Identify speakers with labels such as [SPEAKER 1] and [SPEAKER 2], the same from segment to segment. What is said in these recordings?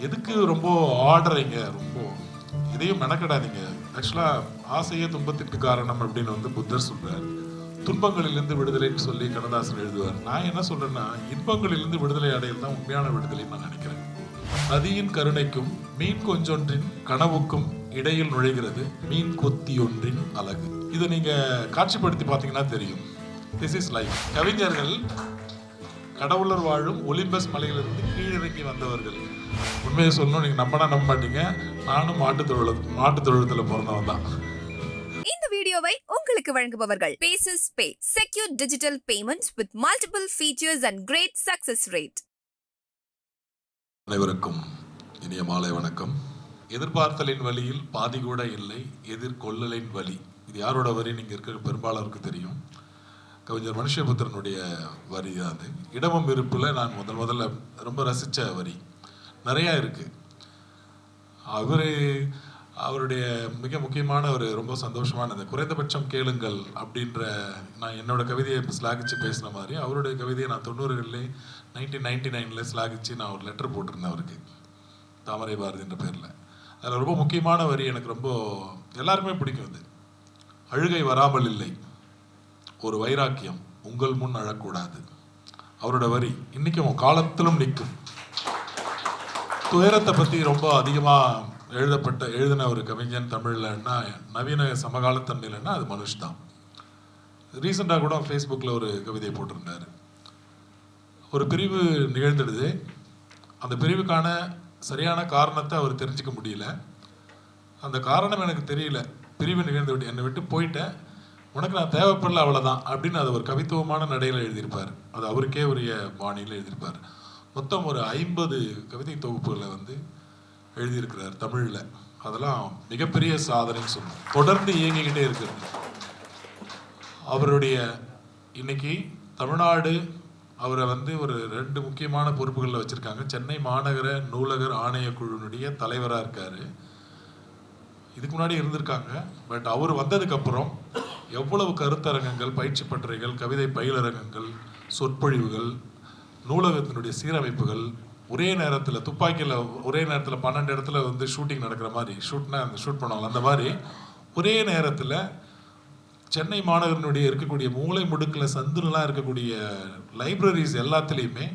[SPEAKER 1] எதுக்கு ரொம்ப ஆடுறீங்க? ரொம்ப இதையும் மெனக்கடாதீங்க. ஆக்சுவலாக ஆசையே துன்பத்திற்கு காரணம் அப்படின்னு வந்து புத்தர் சொல்றார். துன்பங்களிலிருந்து விடுதலைன்னு சொல்லி கண்ணதாசன் எழுதுவார். நான் என்ன சொல்றேன்னா இன்பங்களிலிருந்து விடுதலை அடையல் தான் உண்மையான விடுதலைன்னு நான் நினைக்கிறேன். நதியின் கருணைக்கும் மீன் கொஞ்சொன்றின் கனவுக்கும் இடையில் நுழைகிறது மீன் கொத்தி ஒன்றின் அழகு இதை நீங்க காட்சிப்படுத்தி பார்த்தீங்கன்னா தெரியும். திஸ் இஸ் லைஃப் கவிஞர்கள் கடவுளர் வாழும் ஒலிம்பஸ் மலையிலிருந்து கீழிறங்கி வந்தவர்கள். உண்மையை சொல்லணும் நீங்க நம்பினா நம்ப மாட்டீங்க. நானும் மாட்டு தொழில மாட்டு தொழிலத்தில் பிறந்தவன் தான்.
[SPEAKER 2] இந்த வீடியோவை உங்களுக்கு வழங்குபவர்கள் paces pay secure digital payment with multiple features and great success rate
[SPEAKER 1] அனைவருக்கும் இனிய மாலை வணக்கம். எதிர்பார்த்தலின் வழியில் பாதி கூட இல்லை எதிர்கொள்ளலின் வழி. இது யாரோட வரி? நீங்க இருக்கிற பெரும்பாலருக்கு தெரியும். கவிஞர் மனுஷபுத்திரனுடைய வரி தான் அது. இடமும் இருப்புல நான் முதல் முதல்ல ரொம்ப ரசிச்ச வரி. நிறையா இருக்குது அவரு அவருடைய மிக முக்கியமான ஒரு ரொம்ப சந்தோஷமானது குறைந்தபட்சம் கேளுங்கள் அப்படின்ற நான் என்னோட கவிதையை இப்போ ஸ்லாகிச்சு பேசின மாதிரி அவருடைய கவிதையை நான் தொண்ணூறுகளிலே நைன்டீன் நைன்டி நைனில் ஸ்லாகிச்சு நான் ஒரு லெட்டர் போட்டிருந்தேன் அவருக்கு. தாமரை பாரதின்ற பேரில். அதில் ரொம்ப முக்கியமான வரி எனக்கு ரொம்ப எல்லாருக்குமே பிடிக்கும் அது. அழுகை வராமல் இல்லை. ஒரு வைராக்கியம் உங்கள் முன் அழக்கூடாது. அவரோட வரி இன்றைக்கும் காலத்திலும் நிற்கும். துயரத்தை பற்றி ரொம்ப அதிகமாக எழுதப்பட்ட எழுதின ஒரு கவிஞன் தமிழ்லன்னா நவீன சமகாலத்தன்மையிலன்னா அது மனுஷ் தான். ரீசெண்டாக கூட ஃபேஸ்புக்கில் ஒரு கவிதை போட்டிருந்தாரு. ஒரு பிரிவு நிகழ்ந்துடுது. அந்த பிரிவுக்கான சரியான காரணத்தை அவர் தெரிஞ்சுக்க முடியல. அந்த காரணம் எனக்கு தெரியல. பிரிவு நிகழ்ந்து விட்டு என்னை விட்டு போயிட்டேன். உனக்கு நான் தேவைப்படல அவ்வளோதான் அப்படின்னு அது ஒரு கவித்துவமான நடையில் எழுதியிருப்பார். அது அவருக்கே உரிய பாணியில் எழுதியிருப்பார். மொத்தம் ஒரு ஐம்பது கவிதை தொகுப்புகளை வந்து எழுதியிருக்கிறார் தமிழில். அதெல்லாம் மிகப்பெரிய சாதனைன்னு சொல்லணும். தொடர்ந்து இயங்கிக்கிட்டே இருக்கிறது. அவருடைய இன்னைக்கு தமிழ்நாடு அவரை வந்து ஒரு ரெண்டு முக்கியமான பொறுப்புகளில் வச்சுருக்காங்க. சென்னை மாநகர நூலகர் ஆணையக்குழுவினுடைய தலைவராக இருக்கார். இதுக்கு முன்னாடி இருந்திருக்காங்க. பட் அவர் வந்ததுக்கப்புறம் எவ்வளவு கருத்தரங்கங்கள் பயிற்சி பட்டறைகள் கவிதை பயிலரங்கங்கள் சொற்பொழிவுகள் நூலகத்தினுடைய சீரமைப்புகள் ஒரே நேரத்தில் துப்பாக்கியில் ஒரே நேரத்தில் பன்னெண்டு இடத்துல வந்து ஷூட்டிங் நடக்கிற மாதிரி ஷூட்னா அந்த ஷூட் பண்ணுவாங்க அந்த மாதிரி ஒரே நேரத்தில் சென்னை மாநகரனுடைய இருக்கக்கூடிய மூளை முடுக்கில் சந்துலாம் இருக்கக்கூடிய லைப்ரரிஸ் எல்லாத்துலேயுமே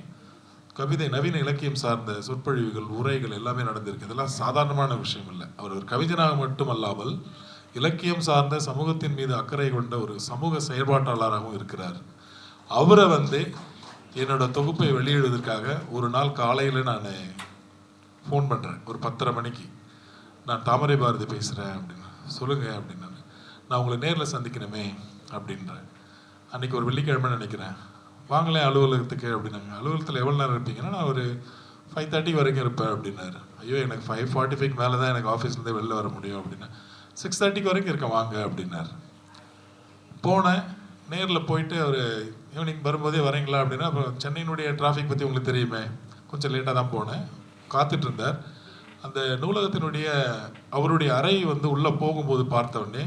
[SPEAKER 1] கவிதை நவீன இலக்கியம் சார்ந்த சொற்பொழிவுகள் உரைகள் எல்லாமே நடந்திருக்கு. இதெல்லாம் சாதாரணமான விஷயம் இல்லை. அவர் ஒரு கவிஞனாக மட்டுமல்லாமல் இலக்கியம் சார்ந்த சமூகத்தின் மீது அக்கறை கொண்ட ஒரு சமூக செயல்பாட்டாளராகவும் இருக்கிறார். அவரை வந்து என்னோட தொகுப்பை வெளியிடுவதற்காக ஒரு நாள் காலையில் நான் ஃபோன் பண்ணுறேன் ஒரு பத்தரை மணிக்கு. நான் தாமரை பாரதி பேசுகிறேன் அப்படின்னு. சொல்லுங்கள் அப்படின்னு நான். உங்களை நேரில் சந்திக்கணுமே அப்படின்றேன். அன்றைக்கி ஒரு வெள்ளிக்கிழமை நினைக்கிறேன். வாங்களேன் அலுவலகத்துக்கு அப்படின்னாங்க. அலுவலகத்தில் எவ்வளோ நேரம் இருப்பீங்கன்னா நான் ஒரு ஃபைவ் தேர்ட்டி வரைக்கும் இருப்பேன் அப்படின்னாரு. ஐயோ எனக்கு ஃபைவ் ஃபார்ட்டி ஃபைவ் மேலே தான் எனக்கு ஆஃபீஸ்லேருந்தே வெளில வர முடியும் அப்படின்னா. சிக்ஸ் தேர்ட்டிக்கு வரைக்கும் இருக்கேன் வாங்க அப்படின்னாரு. போனேன். நேரில் போயிட்டு அவர் ஈவினிங் வரும்போதே வரீங்களா அப்படின்னா அப்புறம் சென்னையினுடைய டிராஃபிக் பற்றி உங்களுக்கு தெரியுமே. கொஞ்சம் லேட்டாக தான் போனேன். காத்துட்டு இருந்தார் அந்த நூலகத்தினுடைய அவருடைய அறை வந்து உள்ளே போகும்போது பார்த்த உடனே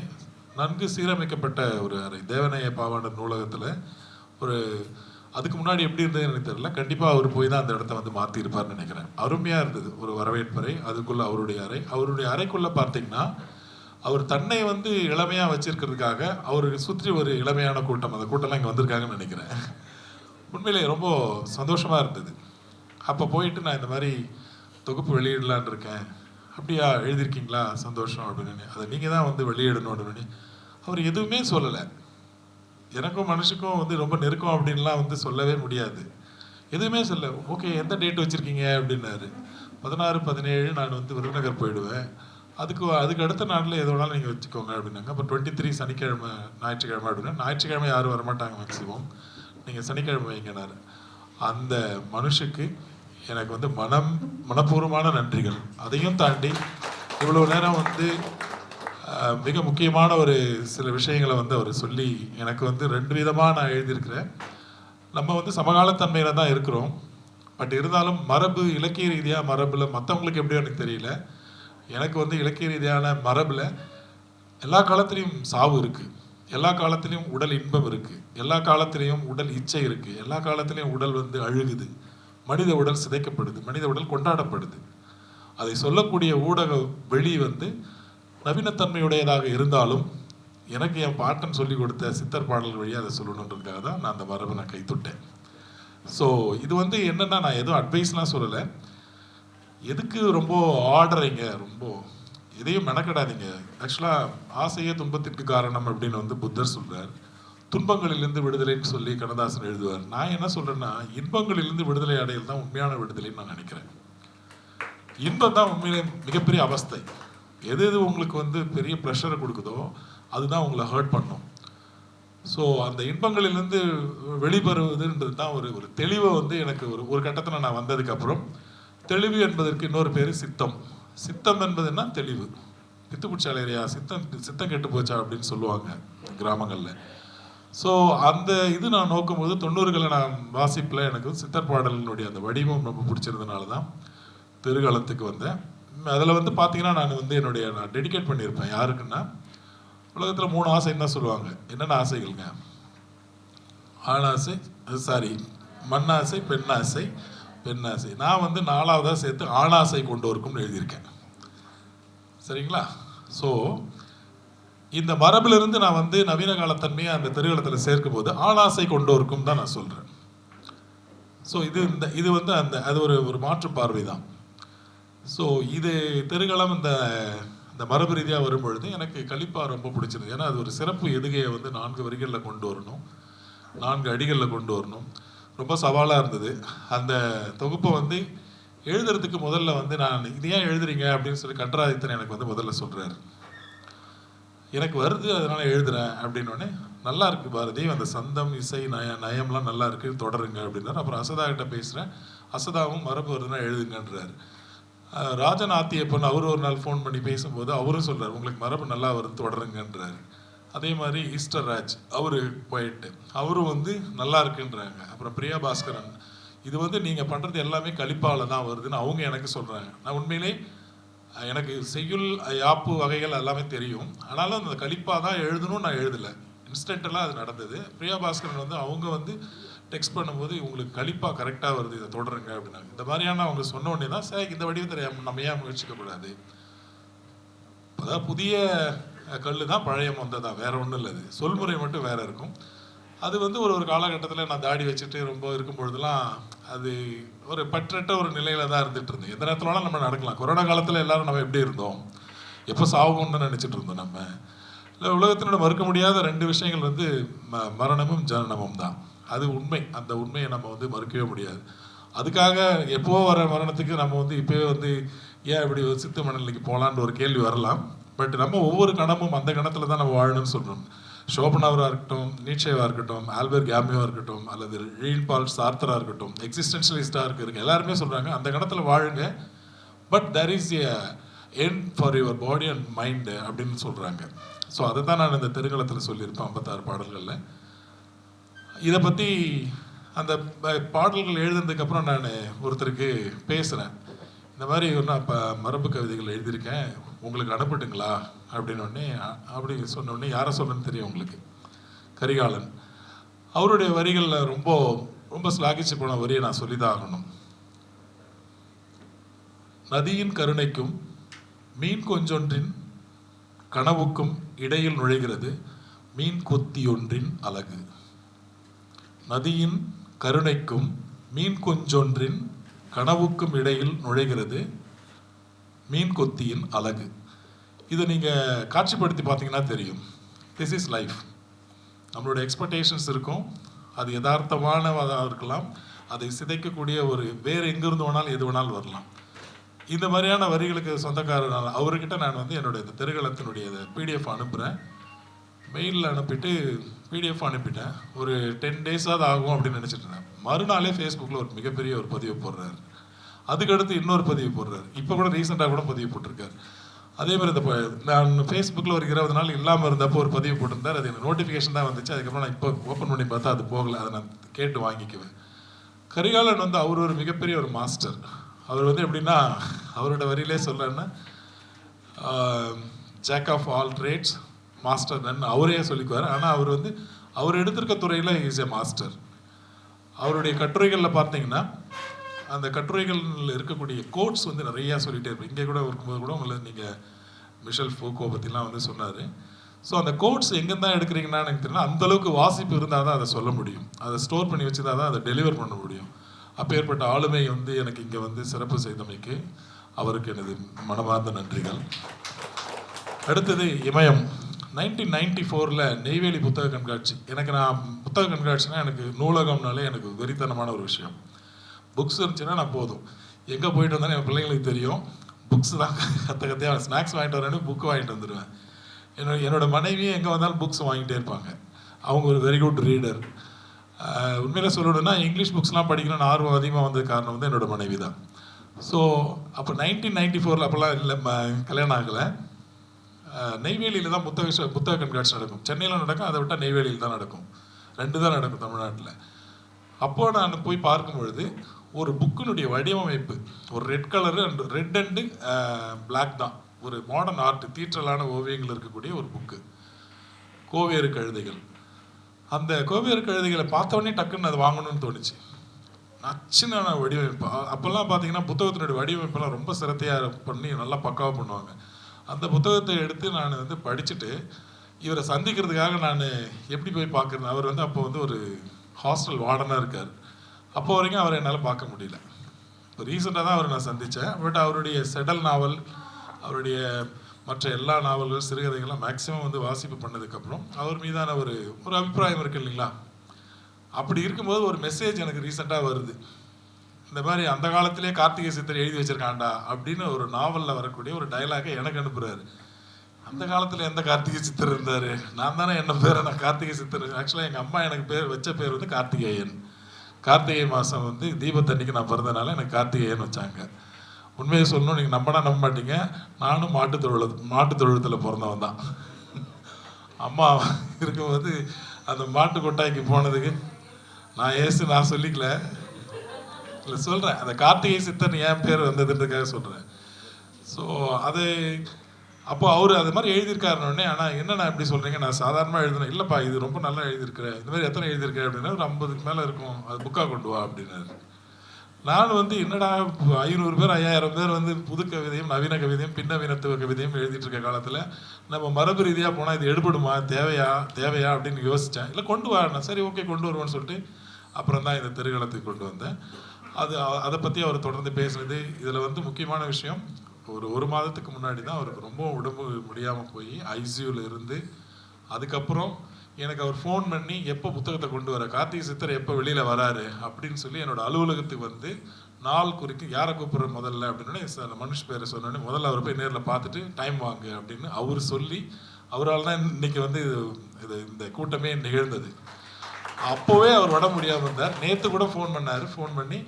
[SPEAKER 1] நன்கு சீரமைக்கப்பட்ட ஒரு அறை. தேவநாய பாவாணர் நூலகத்தில் ஒரு அதுக்கு முன்னாடி எப்படி இருந்தது எனக்கு தெரியல. கண்டிப்பாக அவர் போய் தான் அந்த இடத்த வந்து மாற்றிருப்பார்னு நினைக்கிறேன். அருமையாக இருந்தது ஒரு வரவேற்பறை. அதுக்குள்ளே அவருடைய அறை. அவருடைய அறைக்குள்ளே பார்த்தீங்கன்னா அவர் தன்னை வந்து இளமையாக வச்சிருக்கிறதுக்காக அவருக்கு சுற்றி ஒரு இளமையான கூட்டம். அந்த கூட்டம்லாம் இங்கே வந்திருக்காங்கன்னு நினைக்கிறேன். உண்மையிலே ரொம்ப சந்தோஷமாக இருந்தது. அப்போ போயிட்டு நான் இந்த மாதிரி தொகுப்பு வெளியிடலான் இருக்கேன். அப்படியா எழுதியிருக்கீங்களா? சந்தோஷம் அப்படின்னு. அதை நீங்கள் தான் வந்து வெளியிடணும் அப்படின்னு. அவர் எதுவுமே சொல்லலை. எனக்கும் மனுஷுக்கும் வந்து ரொம்ப நெருக்கம் அப்படின்லாம் வந்து சொல்லவே முடியாது. எதுவுமே சொல்ல ஓகே எந்த டேட் வச்சுருக்கீங்க? அப்படின்னாரு. பதினாறு பதினேழு நான் வந்து விருதுநகர் போயிடுவேன். அதுக்கு அதுக்கு அடுத்த நாளில் எது வேணாலும் நீங்கள் வச்சுக்கோங்க அப்படின்னாங்க. அப்போ டுவெண்ட்டி த்ரீ சனிக்கிழமை ஞாயிற்றுக்கிழமை அப்படின்னா ஞாயிற்றுக்கிழமை யாரும் வரமாட்டாங்க மேக்ஸிமம் நீங்கள் சனிக்கிழமை வைங்கனாரு அந்த மனுஷுக்கு எனக்கு வந்து மனம் மனப்பூர்வமான நன்றிகள். அதையும் தாண்டி இவ்வளோ நேரம் வந்து மிக முக்கியமான ஒரு சில விஷயங்களை வந்து அவர் சொல்லி எனக்கு வந்து ரெண்டு விதமாக நான் எழுதியிருக்கிறேன். நம்ம வந்து சமகாலத்தன்மையில் தான் இருக்கிறோம். பட் இருந்தாலும் மரபு இலக்கிய ரீதியாக மரபில் மற்றவங்களுக்கு எப்படியோ எனக்கு தெரியல. எனக்கு வந்து இலக்கிய ரீதியான மரபில் எல்லா காலத்துலேயும் சாவு இருக்குது எல்லா காலத்துலேயும் உடல் இன்பம் இருக்குது எல்லா காலத்துலேயும் உடல் இச்சை இருக்குது எல்லா காலத்துலேயும் உடல் வந்து அழுகுது. மனித உடல் சிதைக்கப்படுது. மனித உடல் கொண்டாடப்படுது. அதை சொல்லக்கூடிய ஊடக வெளி வந்து நவீனத்தன்மையுடையதாக இருந்தாலும் எனக்கு என் பாட்டன் சொல்லி கொடுத்த சித்தர் பாடல் வழியாக அதை சொல்லணுன்றதுக்காக தான் நான் அந்த மரபை நான் கைத்தொட்டேன். ஸோ இது வந்து என்னென்னா நான் எதுவும் அட்வைஸ்லாம் சொல்லலை. எதுக்கு ரொம்ப ஆடுறீங்க? ரொம்ப எதையும் மெனக்கடாதீங்க. ஆக்சுவலாக ஆசையே துன்பத்திற்கு காரணம் அப்படின்னு வந்து புத்தர் சொல்கிறார் துன்பங்களிலிருந்து விடுதலைன்னு சொல்லி கண்ணதாசன் எழுதுவார். நான் என்ன சொல்கிறேன்னா இன்பங்களிலிருந்து விடுதலை அடையல் தான் உண்மையான விடுதலைன்னு நான் நினைக்கிறேன். இன்பம் தான் உண்மையிலே மிகப்பெரிய அவஸ்தை. எது எது உங்களுக்கு வந்து பெரிய ப்ரெஷரை கொடுக்குதோ அதுதான் உங்களை ஹர்ட் பண்ணும். ஸோ அந்த இன்பங்களிலிருந்து வெளிப்பெறுவதுன்றது தான் ஒரு ஒரு தெளிவை வந்து எனக்கு ஒரு ஒரு கட்டத்தில் நான் வந்ததுக்கப்புறம் தெளிவு என்பதற்கு இன்னொரு பேர் சித்தம். சித்தம் என்பதுன்னா தெளிவு. பித்து பிடிச்சாலேரியா சித்தம் சித்தம் கெட்டு போச்சா அப்படின்னு சொல்லுவாங்க கிராமங்களில். ஸோ அந்த இது நான் நோக்கும்போது தொண்ணூறுகளை நான் வாசிப்பில் எனக்கு சித்தர் பாடலினுடைய அந்த வடிவம் ரொம்ப பிடிச்சிருந்தனால தான் திருகாலத்துக்கு வந்தேன். அதில் வந்து பார்த்தீங்கன்னா நான் வந்து என்னுடைய நான் டெடிகேட் பண்ணியிருப்பேன். யாருக்குன்னா உலகத்தில் மூணு ஆசைன்னு தான் சொல்லுவாங்க. என்னென்ன ஆசைகள்ங்க? ஆணாசை சாரி மண்ணாசை பெண்ணாசை பெண்ணாசை நான் வந்து நாலாவதாக சேர்த்து ஆணாசை கொண்டோருக்கும்னு எழுதியிருக்கேன். சரிங்களா? ஸோ இந்த மரபிலிருந்து நான் வந்து நவீன காலத்தன்மையை அந்த திருகளத்தில் சேர்க்கும்போது ஆணாசை கொண்டோருக்கும் தான் நான் சொல்கிறேன் ஸோ இது இந்த இது வந்து அந்த அது ஒரு ஒரு மாற்று பார்வை தான் ஸோ இது திருகளம் இந்த இந்த மரபு ரீதியாக வரும்பொழுது எனக்கு கலிப்பா ரொம்ப பிடிச்சிருது ஏன்னா அது ஒரு சிறப்பு எதுகையை வந்து நான்கு வரிகளில் கொண்டு வரணும். நான்கு அடிகளில் கொண்டு வரணும். ரொம்ப சவாலாக இருந்தது. அந்த தொகுப்பை வந்து எழுதுறதுக்கு முதல்ல வந்து நான் இது ஏன் எழுதுறீங்க? அப்படின்னு சொல்லி கண்டராதித்தன் எனக்கு வந்து முதல்ல சொல்கிறாரு எனக்கு வருது அதனால் எழுதுகிறேன் அப்படின்னோடனே நல்லா இருக்கு பாரதி அந்த சந்தம் இசை நய நயம்லாம் நல்லா இருக்கு தொடருங்க. அப்படின்னாரு. அப்புறம் அசதா கிட்ட பேசுகிறேன் அசதாவும் மரபு வருதுன்னா எழுதுங்கன்றாரு. அஹ் ராஜன் ஆத்தியப்பன் அவர் ஒரு நாள் ஃபோன் பண்ணி பேசும்போது அவரும் சொல்கிறார் உங்களுக்கு மரபு நல்லா வருது தொடருங்கன்றாரு. அதே மாதிரி ஈஸ்டர் ராஜ் அவரு போயிட்டு. அவரும் வந்து நல்லா இருக்குன்றாங்க. அப்புறம் பிரியா பாஸ்கரன். இது வந்து நீங்கள் பண்ணுறது எல்லாமே கழிப்பால் தான் வருதுன்னு அவங்க எனக்கு சொல்கிறாங்க நான் உண்மையிலே எனக்கு செய்யுள் யாப்பு வகைகள் எல்லாமே தெரியும். ஆனாலும் அந்த கழிப்பாக தான் எழுதணும் நான் எழுதலை. இன்ஸ்டன்டெல்லாம் அது நடந்தது. பிரியா பாஸ்கரன் வந்து அவங்க வந்து டெக்ஸ்ட் பண்ணும்போது உங்களுக்கு கழிப்பாக கரெக்டாக வருது இதை தொடருங்க அப்படின்னாங்க. இந்த மாதிரியான அவங்க சொன்ன உடனே தான் சார் இந்த வடிவத்தை நம்ம ஏன் முயற்சிக்கக்கூடாது அதாவது புதிய கல் தான் பழைய மொந்தை தான் வேற ஒன்றும் இல்லை அது. சொல்முறை மட்டும் வேற இருக்கும். அது வந்து ஒரு ஒரு காலகட்டத்தில் நான் தாடி வச்சுட்டு ரொம்ப இருக்கும் பொழுதுலாம் அது ஒரு பற்றற்ற ஒரு நிலையில தான் இருந்துட்டு இருந்தேன் எந்த நேரத்துல வேணாலும் நம்ம நடக்கலாம். கொரோனா காலத்தில் எல்லாரும் நம்ம எப்படி இருந்தோம்? எப்போ சாவோம்னு நினச்சிட்டு இருந்தோம் நம்ம. இல்லை உலகத்தினோட மறுக்க முடியாத ரெண்டு விஷயங்கள் வந்து ம மரணமும் ஜனனமும் தான். அது உண்மை. அந்த உண்மையை நம்ம வந்து மறுக்கவே முடியாது. அதுக்காக எப்போ வர மரணத்துக்கு நம்ம வந்து இப்போவே வந்து ஏன் இப்படி ஒரு சித்து மணலுக்கு போகலான்ற ஒரு கேள்வி வரலாம். பட் நம்ம ஒவ்வொரு கணமும் அந்த கணத்தில் தான் நம்ம வாழணும்னு சொல்கிறோம் ஷோபனாவராக இருக்கட்டும் நீட்சேவாக இருக்கட்டும் ஆல்பர் கேமியோவாக இருக்கட்டும் அல்லது ரீன் பால் சார்த்தராக இருக்கட்டும் எக்ஸிஸ்டன்ஷியலிஸ்டாக இருக்கு எல்லாருமே சொல்கிறாங்க அந்த கணத்தில் வாழுங்க. But there is a end for your body and mind அப்படின்னு சொல்கிறாங்க ஸோ அதை தான் நான் இந்த தெருங்கலத்தில் சொல்லியிருப்பேன் ஐம்பத்தாறு பாடல்களில். இதை பற்றி அந்த ப- பாடல்கள் எழுதுனதுக்கப்புறம் நான் ஒருத்தருக்கு பேசுகிறேன் இந்த மாதிரி ஒன்று நான் இப்போ மரபு கவிதைகள் எழுதியிருக்கேன். உங்களுக்கு அனுப்பட்டுங்களா அப்படின்னு உடனே அப்படி சொன்ன உடனே யாரை சொல்லணும்னு தெரியும் உங்களுக்கு? கரிகாலன். அவருடைய வரிகளில் ரொம்ப ரொம்ப ஸ்லாகிச்சு போன வரியை நான் சொல்லிதான் ஆகணும். நதியின் கருணைக்கும் மீன் கொஞ்சொன்றின் கனவுக்கும் இடையில் நுழைகிறது மீன் கொத்தியொன்றின் அழகு நதியின் கருணைக்கும் மீன் கொஞ்சொன்றின் கனவுக்கும் இடையில் நுழைகிறது மீன் கொத்தியின் அழகு. இதை நீங்கள் காட்சிப்படுத்தி பார்த்தீங்கன்னா தெரியும். திஸ் இஸ் லைஃப் நம்மளோட எக்ஸ்பெக்டேஷன்ஸ் இருக்கும். அது யதார்த்தமானதாக இருக்கலாம். அதை சிதைக்கக்கூடிய ஒரு வேறு எங்கேருந்து வேணாலும் எது வேணாலும் வரலாம். இந்த மாதிரியான வரிகளுக்கு சொந்தக்காரர் அவர்கிட்ட நான் வந்து என்னுடைய இந்த தெருகளத்தினுடைய பிடிஎஃப் அனுப்புகிறேன் மெயிலில் அனுப்பிட்டு பிடிஎஃப் அனுப்பிட்டேன். ஒரு டென் டேஸாவது ஆகும் அப்படின்னு நினச்சிட்டு இருந்தேன். மறுநாளே ஃபேஸ்புக்கில் ஒரு மிகப்பெரிய ஒரு பதிவு போடுறாரு. அதுக்கடுத்து இன்னொரு பதிவு போடுறாரு. இப்போ கூட ரீசெண்டாக கூட பதிவு போட்டிருக்காரு. அதே மாதிரி இந்த நான் ஃபேஸ்புக்கில் ஒரு இருபது நாள் இல்லாமல் இருந்தப்போ ஒரு பதிவு போட்டிருந்தார். அது எனக்கு நோட்டிஃபிகேஷன் தான் வந்துச்சு. அதுக்கப்புறம் நான் இப்போ ஓப்பன் பண்ணி பார்த்தா அது போகல. அதை நான் கேட்டு வாங்கிக்குவேன். கரிகாலன் வந்து அவர் ஒரு மிகப்பெரிய ஒரு மாஸ்டர் அவர் வந்து எப்படின்னா அவரோட வரியிலே சொல்லன்னா jack of all trades master none அவரே சொல்லிக்குவார். ஆனால் அவர் வந்து அவர் எடுத்திருக்க துறையில் இஸ் எ மாஸ்டர் அவருடைய கட்டுரைகளில் பார்த்தீங்கன்னா அந்த கட்டுரைகளில் இருக்கக்கூடிய கோட்ஸ் வந்து நிறையா சொல்லிகிட்டே இருப்பேன். இங்கே கூட இருக்கும்போது கூட உங்களை நீங்கள் மிஷல் ஃபோக்கோ பற்றிலாம் வந்து சொன்னார். ஸோ அந்த கோட்ஸ் எங்கே தான் எடுக்கிறீங்கன்னா எனக்கு தெரியல. அந்த அளவுக்கு வாசிப்பு இருந்தால் தான் அதை சொல்ல முடியும். அதை ஸ்டோர் பண்ணி வச்சுருந்தா தான் அதை டெலிவர் பண்ண முடியும். அப்பேற்பட்ட ஆளுமை வந்து எனக்கு இங்கே வந்து சிறப்பு செய்தமைக்கு அவருக்கு எனது மனமார்ந்த நன்றிகள். அடுத்தது இமயம். நைன்டீன் நைன்டி ஃபோரில் நெய்வேலி புத்தக கண்காட்சி. எனக்கு நான் புத்தக கண்காட்சினா எனக்கு நூலகம்னாலே எனக்கு வெறித்தனமான ஒரு விஷயம். புக்ஸ் இருந்துச்சுன்னா நான் போதும். எங்கே போயிட்டு வந்தாலும் என் பிள்ளைங்களுக்கு தெரியும். புக்ஸ் தான் கற்று கத்தையாக ஸ்நாக்ஸ் வாங்கிட்டு வரேன்னு புக்கு வாங்கிட்டு வந்துடுவேன் என்னோட என்னோட மனைவியும் எங்கே வந்தாலும் புக்ஸ் வாங்கிட்டே இருப்பாங்க. அவங்க ஒரு வெரி குட் ரீடர் உண்மையில சொல்லணும்னா இங்கிலீஷ் புக்ஸ்லாம் படிக்கணும்னு ஆர்வம் அதிகமாக வந்தது காரணம் வந்து என்னோட மனைவி தான். ஸோ அப்போ நைன்டீன் நைன்டி ஃபோரில் அப்போல்லாம் இல்லை கல்யாணம் ஆகலை. நெய்வேலியில் தான் புத்தக புத்தக கண்காட்சி நடக்கும். சென்னையில் நடக்கும் அதை விட்டால் நெய்வேலியில் தான் நடக்கும். ரெண்டு தான் நடக்கும் தமிழ்நாட்டில். அப்போது நான் போய் பார்க்கும் பொழுது ஒரு புக்கினுடைய வடிவமைப்பு. ஒரு red colour and red and black தான். ஒரு மாடர்ன் ஆர்ட் தீற்றலான ஓவியங்கள் இருக்கக்கூடிய ஒரு புக்கு கோவேறு கழுதைகள். அந்த கோவேறு கழுதைகளை பார்த்தோன்னே டக்குன்னு அது வாங்கணும்னு தோணுச்சு. நச்சுன்னு வடிவமைப்பு. அப்போல்லாம் பார்த்தீங்கன்னா புத்தகத்தினுடைய வடிவமைப்பெல்லாம் ரொம்ப சிரத்தையாக பண்ணி நல்லா பக்காவாக பண்ணுவாங்க. அந்த புத்தகத்தை எடுத்து நான் வந்து படிச்சுட்டு இவரை சந்திக்கிறதுக்காக நான் எப்படி போய் பார்க்குறது அவர் வந்து அப்போ வந்து ஒரு ஹாஸ்டல் வார்டனாக இருக்கார். அப்போ வரைக்கும் அவரை என்னால் பார்க்க முடியல. இப்போ ரீசெண்டாக தான் அவரை நான் சந்தித்தேன் பட் அவருடைய செடல் நாவல் அவருடைய மற்ற எல்லா நாவல்கள் சிறுகதைகள்லாம் மேக்ஸிமம் வந்து வாசிப்பு பண்ணதுக்கப்புறம் அவர் மீதான ஒரு ஒரு அபிப்பிராயம் இருக்கு இல்லைங்களா? அப்படி இருக்கும்போது ஒரு மெசேஜ் எனக்கு ரீசெண்டாக வருது. இந்த மாதிரி அந்த காலத்திலே கார்த்திகை சித்தர் எழுதி வச்சிருக்காண்டா அப்படின்னு ஒரு நாவலில் வரக்கூடிய ஒரு டயலாகை எனக்கு அனுப்புகிறாரு அந்த காலத்தில் எந்த கார்த்திகை சித்தர் இருந்தார்? நான் தானே என்ன பேர்? நான் கார்த்திகை சித்தர். ஆக்சுவலாக எங்கள் அம்மா எனக்கு பேர் வச்ச பேர் வந்து கார்த்திகேயன். கார்த்திகை மாதம் வந்து தீபத்தன்னைக்கு நான் பிறந்தனால எனக்கு கார்த்திகேயன் வச்சாங்க. உண்மையை சொல்லணும் நீங்கள் நம்பினா நம்ப மாட்டீங்க. நானும் மாட்டுத் தொழில் மாட்டுத் தொழுத்தில் பிறந்தவன் தான். அம்மா இருக்கும்போது அந்த மாட்டு கொட்டாய்க்கு போனதுக்கு நான் ஏசு நான் சொல்லிக்கல. இல்லை சொல்கிறேன் அந்த கார்த்திகை சித்தன் என் பேர் வந்ததுன்றதுக்காக சொல்கிறேன் ஸோ அது அப்போ அவர் அது மாதிரி எழுதியிருக்காருன்னொடனே ஆனால் என்னண்ணா இப்படி சொல்கிறீங்க நான் சாதாரணமாக எழுதுனேன். இல்லைப்பா இது ரொம்ப நல்லா எழுதியிருக்கிறேன் இந்த மாதிரி எத்தனை எழுதியிருக்கேன் அப்படின்னா ஒரு ஐம்பதுக்கு மேலே இருக்கும். அது புக்காக கொண்டு வா அப்படின்னாரு. நான் வந்து என்னடா ஐநூறு பேர் ஐயாயிரம் பேர் வந்து புது கவிதையும் நவீன கவிதையும் பின்னவீனத்துவ கவிதையும் எழுதிட்டு இருக்க காலத்தில் நம்ம மரபு ரீதியாக போனால் இது எடுபடுமா? தேவையா? தேவையா? அப்படின்னு யோசித்தேன் இல்லை கொண்டு வரணும் சரி ஓகே கொண்டு வருவோன்னு சொல்லிட்டு அப்புறம் தான் இந்த தெருகளத்துக்கு கொண்டு வந்தேன். அது அதை பற்றி அவர் தொடர்ந்து பேசுனது இதில் வந்து முக்கியமான விஷயம் ஒரு ஒரு மாதத்துக்கு முன்னாடி தான் அவருக்கு ரொம்ப உடம்பு முடியாமல் போய் ஐசியூவில் இருந்து அதுக்கப்புறம் எனக்கு அவர் ஃபோன் பண்ணி எப்போ புத்தகத்தை கொண்டு வர கார்த்திகை சித்தர் எப்போ வெளியில் வராரு அப்படின்னு சொல்லி என்னோட அலுவலகத்துக்கு வந்து நாள் குறித்து யாரை கூப்பிட்ற முதல்ல அப்படின்னு மனுஷ் பேரை சொன்னோடனே முதல்ல அவர் போய் நேரில் பார்த்துட்டு டைம் வாங்கு அப்படின்னு அவர் சொல்லி அவரால் தான் இன்னைக்கு வந்து இது இது இந்த கூட்டமே நிகழ்ந்தது. அப்போவே அவர் உடம்பு முடியாமல் இருந்தார். நேற்று கூட ஃபோன் பண்ணார். ஃபோன் பண்ணி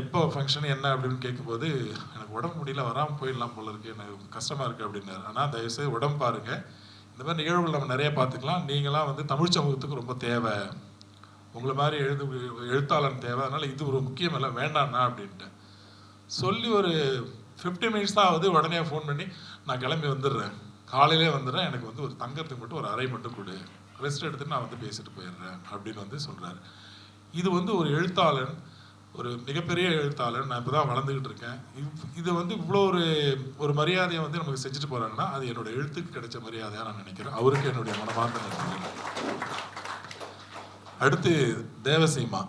[SPEAKER 1] எப்போ ஃபங்க்ஷன் என்ன அப்படின்னு கேட்கும்போது எனக்கு உடம்பு முடியல வராமல் போயிடலாம் போல இருக்கு. எனக்கு கஷ்டமாக இருக்குது அப்படின்னாரு. ஆனால் தயவுசெய்து உடம்பு பாருங்க. இந்த மாதிரி நிகழ்வுகள் நம்ம நிறைய பார்த்துக்கலாம். நீங்களாம் வந்து தமிழ் சமூகத்துக்கு ரொம்ப தேவை. உங்களை மாதிரி எழுது எழுத்தாளன் தேவை. அதனால் இது ஒரு முக்கியம் இல்லை வேண்டாண்ணா அப்படின்ட்டு. சொல்லி ஒரு ஃபிஃப்டி மினிட்ஸ் தான் ஆகுது. உடனே ஃபோன் பண்ணி நான் கிளம்பி வந்துடுறேன். காலையிலே வந்துடுறேன். எனக்கு வந்து ஒரு தங்கறதுக்கு மட்டும் ஒரு அறை மட்டும் கொடு. ரெஸ்ட் எடுத்துட்டு நான் வந்து பேசிட்டு போயிடுறேன். அப்படின்னு வந்து சொல்கிறாரு இது வந்து ஒரு எழுத்தாளன் ஒரு மிகப்பெரிய எழுத்தாளர். நான் இப்போ தான் வளர்ந்துக்கிட்டு இருக்கேன். இவ் இது வந்து இவ்வளோ ஒரு ஒரு மரியாதையை வந்து நமக்கு செஞ்சுட்டு போகிறாங்கன்னா அது என்னோட எழுத்துக்கு கிடைச்ச மரியாதையாக நான் நினைக்கிறேன். அவருக்கு என்னுடைய மனமார்ந்த நன்றி. அடுத்து தேவசீமா.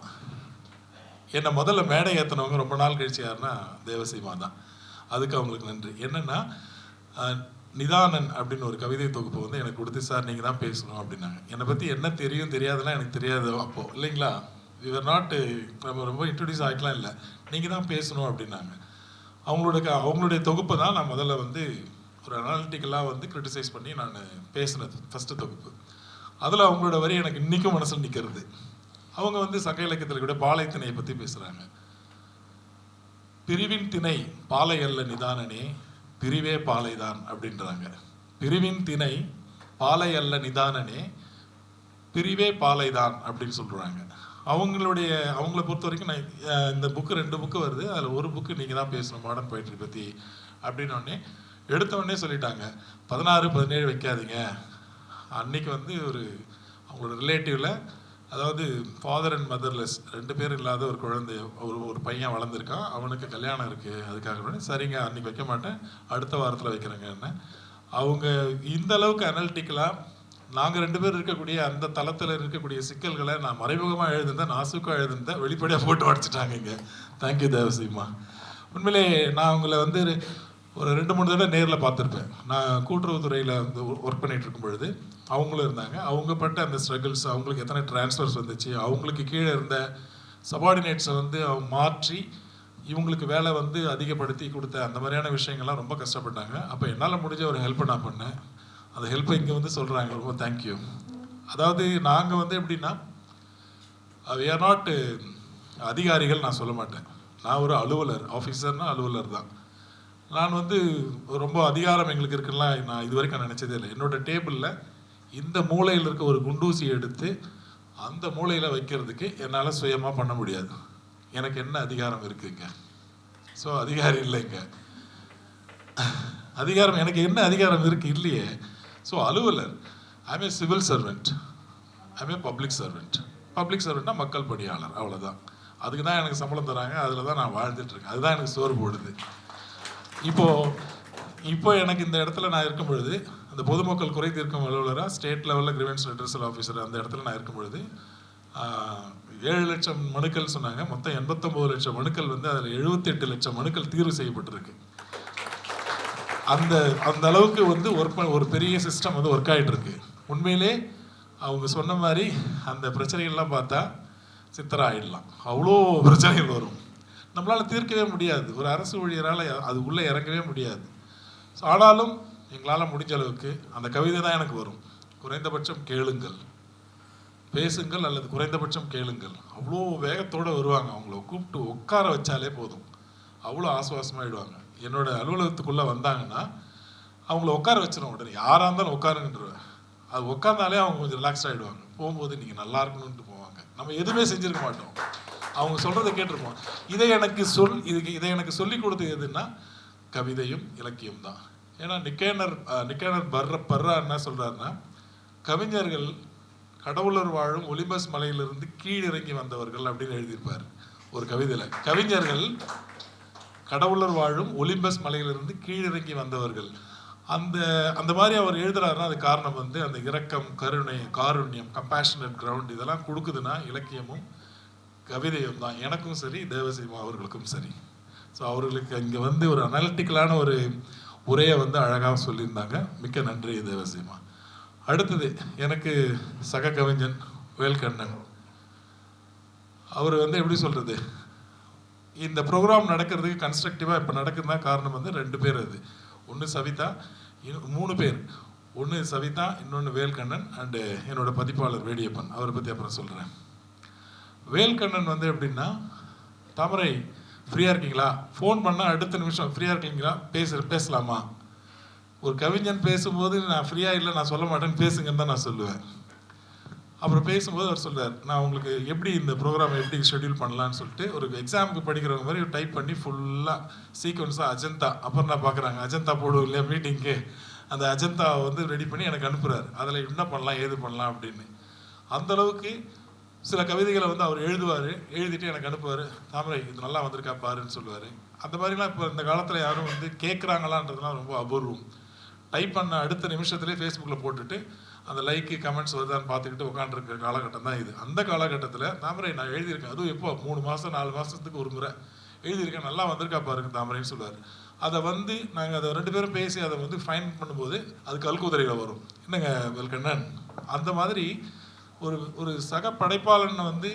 [SPEAKER 1] என்னை முதல்ல மேடை ஏற்றினவங்க ரொம்ப நாள் கழிச்சு யாருன்னா தேவசீமா தான். அதுக்கு அவங்களுக்கு நன்றி. என்னென்னா நிதானன் அப்படின்னு ஒரு கவிதை தொகுப்பு வந்து எனக்கு கொடுத்து சார் நீங்கள் தான் பேசணும் அப்படின்னாங்க. என்னை பற்றி என்ன தெரியும் தெரியாதுலாம் எனக்கு தெரியாது அப்போது இல்லைங்களா? இவர் நாட்டு eh, நம்ம ரொம்ப இன்ட்ரடியூஸ் ஆகிக்கலாம் இல்லை. நீங்கள் தான் பேசணும் அப்படின்னாங்க. அவங்களோட க- அவங்களுடைய தொகுப்பை தான் நான் முதல்ல வந்து ஒரு அனாலிட்டிக்கலாக வந்து கிரிட்டிசைஸ் பண்ணி நான் பேசினது ஃபஸ்ட்டு தொகுப்பு. அதில் அவங்களோட வரி எனக்கு இன்றைக்கும் மனசில் நிற்கிறது அவங்க வந்து சங்க இலக்கியத்தில் கூட பாலை திணையை பற்றி பேசுகிறாங்க பிரிவின் திணை பாலை அல்ல நிதானனே பிரிவே பாலைதான் அப்படின்றாங்க. பிரிவின் திணை பாலை அல்ல நிதானனே பிரிவே பாலைதான் அப்படின்னு சொல்கிறாங்க அவங்களுடைய அவங்கள பொறுத்த வரைக்கும் நான் இந்த புக்கு ரெண்டு புக்கு வருது. அதில் ஒரு புக்கு நீங்கள் தான் பேசணும் மாடர்ன் போயிட்ரி பற்றி அப்படின்னு உடனே எடுத்த சொல்லிட்டாங்க. பதினாறு பதினேழு வைக்காதீங்க. அன்னைக்கு வந்து ஒரு அவங்களோட ரிலேட்டிவில் அதாவது ஃபாதர் அண்ட் மதர்லெஸ் ரெண்டு பேர் இல்லாத ஒரு குழந்தை ஒரு ஒரு பையன் வளர்ந்துருக்கான். அவனுக்கு கல்யாணம் இருக்குது அதுக்காக சரிங்க அன்னைக்கு வைக்க மாட்டேன். அடுத்த வாரத்தில் வைக்கிறேங்க என்ன. அவங்க இந்த அளவுக்கு அனலிட்டிக்கலாக நாங்கள் ரெண்டு பேர் இருக்கக்கூடிய அந்த தளத்தில் இருக்கக்கூடிய சிக்கல்களை நான் மறைமுகமாக எழுதிருந்தேன் நாசுக்காக எழுதிருந்தேன் வெளிப்படையாக போட்டு உடச்சிட்டாங்க இங்கே. தேங்க்யூ தேவசிம்மா உண்மையிலே நான் உங்களை வந்து ஒரு ரெண்டு மூணு தடவை நேரில் பார்த்துருப்பேன். நான் கூட்டுறவுத்துறையில் வந்து ஒர்க் பண்ணிட்டு இருக்கும் பொழுது அவங்களும் இருந்தாங்க. அவங்க பட்ட அந்த ஸ்ட்ரகிள்ஸ் அவங்களுக்கு எத்தனை ட்ரான்ஸ்ஃபர்ஸ் வந்துச்சு அவங்களுக்கு கீழே இருந்த சபார்டினேட்ஸை வந்து அவங்க மாற்றி இவங்களுக்கு வேலை வந்து அதிகப்படுத்தி கொடுத்த அந்த மாதிரியான விஷயங்கள்லாம் ரொம்ப கஷ்டப்பட்டாங்க. அப்போ என்னால் முடிஞ்ச ஒரு ஹெல்ப்பை நான் பண்ணேன். அந்த ஹெல்ப்பை இங்கே வந்து சொல்கிறாங்க ரொம்ப தேங்க்யூ அதாவது நாங்கள் வந்து எப்படின்னா வி ஆர் நாட் அதிகாரிகள் நான் சொல்ல மாட்டேன். நான் ஒரு அலுவலர் ஆஃபீஸர்னா அலுவலர் தான். நான் வந்து ரொம்ப அதிகாரம் எங்களுக்கு இருக்குன்னா நான் இது வரைக்கும் நினச்சதே இல்லை. என்னோட டேபிளில் இந்த மூலையில் இருக்க ஒரு குண்டூசி எடுத்து அந்த மூலையில் வைக்கிறதுக்கு என்னால் சுயமாக பண்ண முடியாது. எனக்கு என்ன அதிகாரம் இருக்குங்க? ஸோ அதிகாரி இல்லைங்க. அதிகாரம் எனக்கு என்ன அதிகாரம் இருக்குது இல்லையே. ஸோ அலுவலர் I'm a civil servant I'm a public servant public சர்வெண்ட்னா மக்கள் பணியாளர் அவ்வளோதான் அதுக்கு தான் எனக்கு சம்பளம் தராங்க அதில் தான் நான் வாழ்ந்துட்டு இருக்கேன் அதுதான் எனக்கு சோறு போடுது. இப்போது இப்போ எனக்கு இந்த இடத்துல நான் இருக்கும் பொழுது அந்த பொதுமக்கள் குறை தீர்க்கும் அலுவலராக ஸ்டேட் லெவலில் கிரிவென்ஸ் ரெட்ரஸல் ஆஃபீஸர் அந்த இடத்துல நான் இருக்கும் பொழுது ஏழு லட்சம் மனுக்கள் சொன்னாங்க. மொத்தம் எண்பத்தொம்பது லட்சம் மனுக்கள் வந்து அதில் எழுபத்தெட்டு லட்சம் மனுக்கள் தீர்வு செய்யப்பட்டிருக்கு. அந்த அந்த அளவுக்கு வந்து ஒர்க் ஒரு பெரிய சிஸ்டம் வந்து ஒர்க் ஆகிட்டு இருக்கு உண்மையிலே அவங்க சொன்ன மாதிரி அந்த பிரச்சனைகள்லாம் பார்த்தா சித்தரா ஆயிடலாம். அவ்வளோ பிரச்சனைகள் வரும். நம்மளால் தீர்க்கவே முடியாது. ஒரு அரசு ஊழியரால் அது உள்ளே இறங்கவே முடியாது. ஸோ ஆனாலும் எங்களால் முடிஞ்ச அளவுக்கு அந்த கவிதை தான் எனக்கு வரும். குறைந்தபட்சம் கேளுங்கள். பேசுங்கள் அல்லது குறைந்தபட்சம் கேளுங்கள். அவ்வளோ வேகத்தோடு வருவாங்க. அவங்கள கூப்பிட்டு உட்கார வச்சாலே போதும். அவ்வளோ ஆசுவாசமாகிடுவாங்க என்னோடய அலுவலகத்துக்குள்ளே வந்தாங்கன்னா அவங்கள உட்கார வச்சிடும் உடனே. யாராக இருந்தாலும் உட்காருங்கன்றவேன். அது உட்காந்தாலே அவங்க கொஞ்சம் ரிலாக்ஸ் ஆகிடுவாங்க போகும்போது நீங்கள் நல்லா இருக்கணும்ட்டு போவாங்க. நம்ம எதுவுமே செஞ்சிருக்க மாட்டோம். அவங்க சொல்கிறத கேட்டிருப்போம். இதை எனக்கு சொல் இதுக்கு இதை எனக்கு சொல்லி கொடுத்தது எதுன்னா கவிதையும் இலக்கியம் தான். ஏன்னா நிக்கேனர் நிக்கேனர் பர்ற பர்ரா என்ன சொல்கிறாருன்னா கவிஞர்கள் கடவுளர் வாழும் ஒலிம்பஸ் மலையிலிருந்து கீழிறங்கி வந்தவர்கள் அப்படின்னு எழுதியிருப்பார் ஒரு கவிதையில். கவிஞர்கள் கடவுளர் வாழும் ஒலிம்பஸ் மலையிலிருந்து கீழிறங்கி வந்தவர்கள். அந்த அந்த மாதிரி அவர் எழுதுறாருன்னா அது காரணம் வந்து அந்த இரக்கம் கருணை காருண்யம் கம்பேஷனட் கிரவுண்ட் இதெல்லாம் கொடுக்குதுன்னா இலக்கியமும் கவிதையும் தான். எனக்கும் சரி தேவசிம்மா அவர்களுக்கும் சரி. ஸோ அவர்களுக்கு இங்கே வந்து ஒரு அனாலிட்டிக்கலான ஒரு உரையை வந்து அழகாக சொல்லியிருந்தாங்க. மிக்க நன்றி தேவசிமா அடுத்தது எனக்கு சக கவிஞன் வேல்கண்ணன். அவர் வந்து எப்படி சொல்கிறது இந்த ப்ரோக்ராம் நடக்கிறதுக்கு கன்ஸ்ட்ரக்டிவாக இப்போ நடக்குதுன்னா காரணம் வந்து ரெண்டு பேர் அது. ஒன்று சவிதா இன்னும் மூணு பேர். ஒன்று சவிதா இன்னொன்று வேல்கண்ணன் அண்டு என்னோடய பதிப்பாளர் வேடியப்பன். அவரை பற்றி அப்புறம் சொல்கிறேன் வேல்கண்ணன் வந்து எப்படின்னா தாமரை ஃப்ரீயாக இருக்கீங்களா? ஃபோன் பண்ணால் அடுத்த நிமிஷம் ஃப்ரீயாக இருக்கீங்களா? பேச பேசலாமா? ஒரு கவிஞன் பேசும்போது நான் ஃப்ரீயாக இல்லை நான் சொல்ல மாட்டேன்னு பேசுங்கன்னு தான் நான் சொல்லுவேன். அப்புறம் பேசும்போது அவர் சொல்கிறார் நான் உங்களுக்கு எப்படி இந்த ப்ரோக்ராம் எப்படி ஷெட்யூல் பண்ணலான்னு சொல்லிட்டு ஒரு எக்ஸாமுக்கு படிக்கிறவங்க மாதிரி டைப் பண்ணி ஃபுல்லாக சீக்வன்ஸாக அஜந்தா அப்புறம் நான் பார்க்குறாங்க அஜந்தா போடுவோம் இல்லையா மீட்டிங்க்கு அந்த அஜந்தாவை வந்து ரெடி பண்ணி எனக்கு அனுப்புகிறார் அதில் என்ன பண்ணலாம் ஏது பண்ணலாம் அப்படின்னு. அந்தளவுக்கு சில கவிதைகளை வந்து அவர் எழுதுவார். எழுதிட்டு எனக்கு அனுப்புவார். தாமரை இது நல்லா வந்திருக்கா பாருன்னு சொல்லுவார். அந்த மாதிரிலாம் இப்போ இந்த காலத்தில் யாரும் வந்து கேட்குறாங்களான்றதுலாம் ரொம்ப அபூர்வம். டைப் பண்ண அடுத்த நிமிஷத்துலேயே ஃபேஸ்புக்கில் போட்டுட்டு அந்த லைக்கு கமெண்ட்ஸ் வருதான்னு பார்த்துக்கிட்டு உட்காந்துருக்க காலகட்டம் தான் இது. அந்த காலகட்டத்தில் தாமரை நான் எழுதியிருக்கேன். அதுவும் எப்போ? மூணு மாதம் நாலு மாதத்துக்கு ஒரு முறை. எழுதியிருக்கேன். நல்லா வந்திருக்கா பாருங்க தாமரைன்னு சொல்லுவார். அதை வந்து நாங்கள் அதை ரெண்டு பேரும் பேசி அதை வந்து ஃபைன் பண்ணும்போது அது கல்குதிரையில் வரும். என்னங்க வெல்கண்ணன்? அந்த மாதிரி ஒரு ஒரு சக படைப்பாளனை வந்து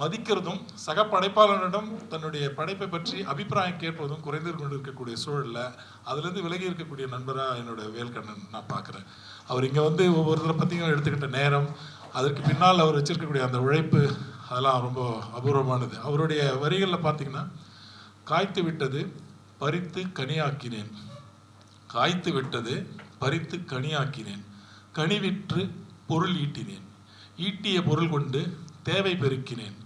[SPEAKER 1] மதிக்கிறதும் சக படைப்பாளனிடம் தன்னுடைய படைப்பை பற்றி அபிப்பிராயம் கேட்பதும் குறைந்து கொண்டு இருக்கக்கூடிய சூழலில் அதுலேருந்து விலகி இருக்கக்கூடிய நண்பராக என்னோட வேல்கண்ணன் நான் பார்க்குறேன். அவர் இங்கே வந்து ஒவ்வொருத்தரை பற்றியும் எடுத்துக்கிட்ட நேரம் அதற்கு பின்னால் அவர் வச்சிருக்கக்கூடிய அந்த உழைப்பு அதெல்லாம் ரொம்ப அபூர்வமானது. அவருடைய வரிகளில் பார்த்தீங்கன்னா காய்த்து விட்டது பறித்து கனியாக்கினேன். காய்த்து விட்டது பறித்து கனியாக்கினேன். கனி விற்று பொருள் ஈட்டினேன். ஈட்டிய பொருள் கொண்டு தேவை பெருக்கினேன்.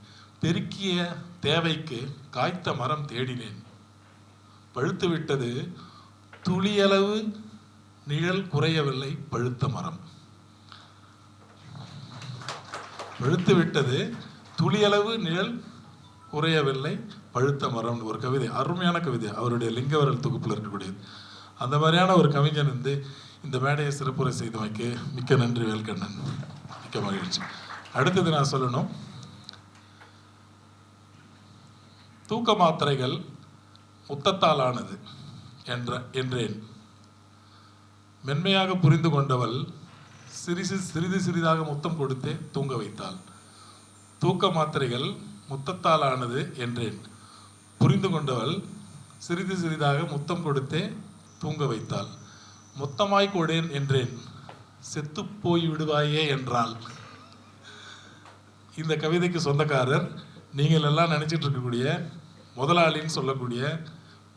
[SPEAKER 1] பெருக்கிய தேவைக்கு காய்த்த மரம் தேடினேன். பழுத்து விட்டது துளியளவு நிழல் குறையவில்லை பழுத்த மரம். பழுத்து விட்டது துளியளவு நிழல் குறையவில்லை பழுத்த மரம் ஒரு கவிதை அருமையான கவிதை அவருடைய லிங்கவரல் தொகுப்பில் இருக்கக்கூடியது. அந்த மாதிரியான ஒரு கவிஞன் வந்து இந்த மேடையை சிறப்புரை செய்தமைக்கு மிக்க நன்றி வேல்கண்ணன். மிக்க மகிழ்ச்சி. அடுத்தது நான் சொல்லணும் தூக்க மாத்திரைகள் முத்தத்தாலானது என்ற என்றேன். மென்மையாக புரிந்து கொண்டவள் சிறிது சிறிது சிறிதாக முத்தம் கொடுத்தே தூங்க வைத்தாள். தூக்க மாத்திரைகள் முத்தத்தால் ஆனது என்றேன். புரிந்து கொண்டவள் சிறிது சிறிதாக முத்தம் கொடுத்தே தூங்க வைத்தாள். மொத்தமாய் கொடேன் என்றேன். செத்து போய் விடுவாயே என்றாள். இந்த கவிதைக்கு சொந்தக்காரர் நீங்கள் எல்லாம் நினைச்சிட்டு இருக்கக்கூடிய முதலாளின்னு சொல்லக்கூடிய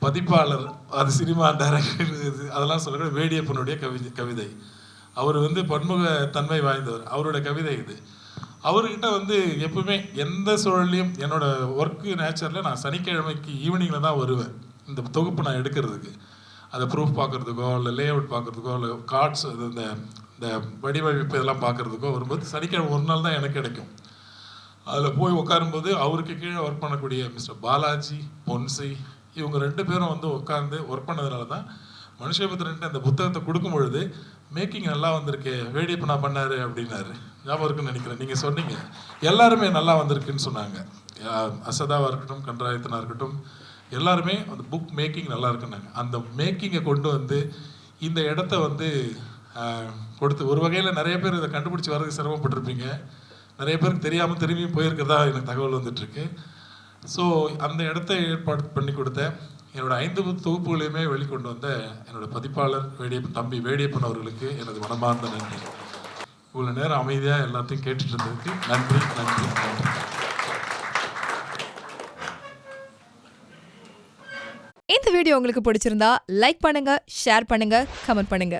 [SPEAKER 1] பதிப்பாளர் அது சினிமா டைரக்டர் அதெல்லாம் சொல்லக்கூடிய வேடியப்பனுடைய கவிதை கவிதை. அவர் வந்து பன்முக தன்மை வாய்ந்தவர். அவரோட கவிதை இது. அவர்கிட்ட வந்து எப்பவுமே எந்த சூழல்லையும் என்னோட ஒர்க்கு நேச்சரில் நான் சனிக்கிழமைக்கு ஈவினிங்கில் தான் வருவேன். இந்த தொகுப்பு நான் எடுக்கிறதுக்கு. அதை ப்ரூஃப் பார்க்குறதுக்கோ இல்லை லே அவுட் பார்க்குறதுக்கோ இல்லை கார்ட்ஸ் அது இந்த இந்த வடிவமைப்பு இதெல்லாம் பார்க்குறதுக்கோ வரும்போது சனிக்கிழமை ஒரு நாள் தான் எனக்கு கிடைக்கும். அதில் போய் உட்காரும்போது அவருக்கு கீழே ஒர்க் பண்ணக்கூடிய மிஸ்டர் பாலாஜி பொன்சி இவங்க ரெண்டு பேரும் வந்து உட்காந்து ஒர்க் பண்ணதுனால தான் மனுஷபுத்திரன்ட்டு அந்த புத்தகத்தை கொடுக்கும் பொழுது மேக்கிங் நல்லா வந்திருக்கு வேடியப்பனா பண்ணாரு அப்படின்னாரு. ஞாபகம் இருக்குன்னு நினைக்கிறேன். நீங்கள் சொன்னீங்க. எல்லாருமே நல்லா வந்திருக்குன்னு சொன்னாங்க. அசதாவாக இருக்கட்டும் கன்றாயத்தனாக இருக்கட்டும் எல்லாருமே அந்த புக் மேக்கிங் நல்லா இருக்குன்னாங்க. அந்த மேக்கிங்கை கொண்டு வந்து இந்த இடத்த வந்து கொடுத்து ஒரு வகையில் நிறைய பேர் இதை கண்டுபிடிச்சி வர்றதுக்கு சிரமப்பட்டிருப்பீங்க. நிறைய பேருக்கு தெரியாமல் திரும்பியும் போயிருக்கிறதா எனக்கு தகவல் வந்துட்டுருக்கு. ஸோ அந்த இடத்த ஏற்பாடு பண்ணி கொடுத்த என்னோடய ஐந்து தொகுப்புகளையுமே வெளிக்கொண்டு வந்த என்னோடய பதிப்பாளர் வேடியப்பன் தம்பி வேடியப்பன் அவர்களுக்கு எனது மனமார்ந்த நன்றி. இவ்வளோ நேரம் அமைதியாக எல்லாத்தையும் கேட்டுட்டு இருந்ததுக்கு நன்றி நன்றி நன்றி.
[SPEAKER 3] இந்த வீடியோ உங்களுக்கு பிடிச்சிருந்தா லைக் பண்ணுங்க ஷேர் பண்ணுங்க கமெண்ட் பண்ணுங்க.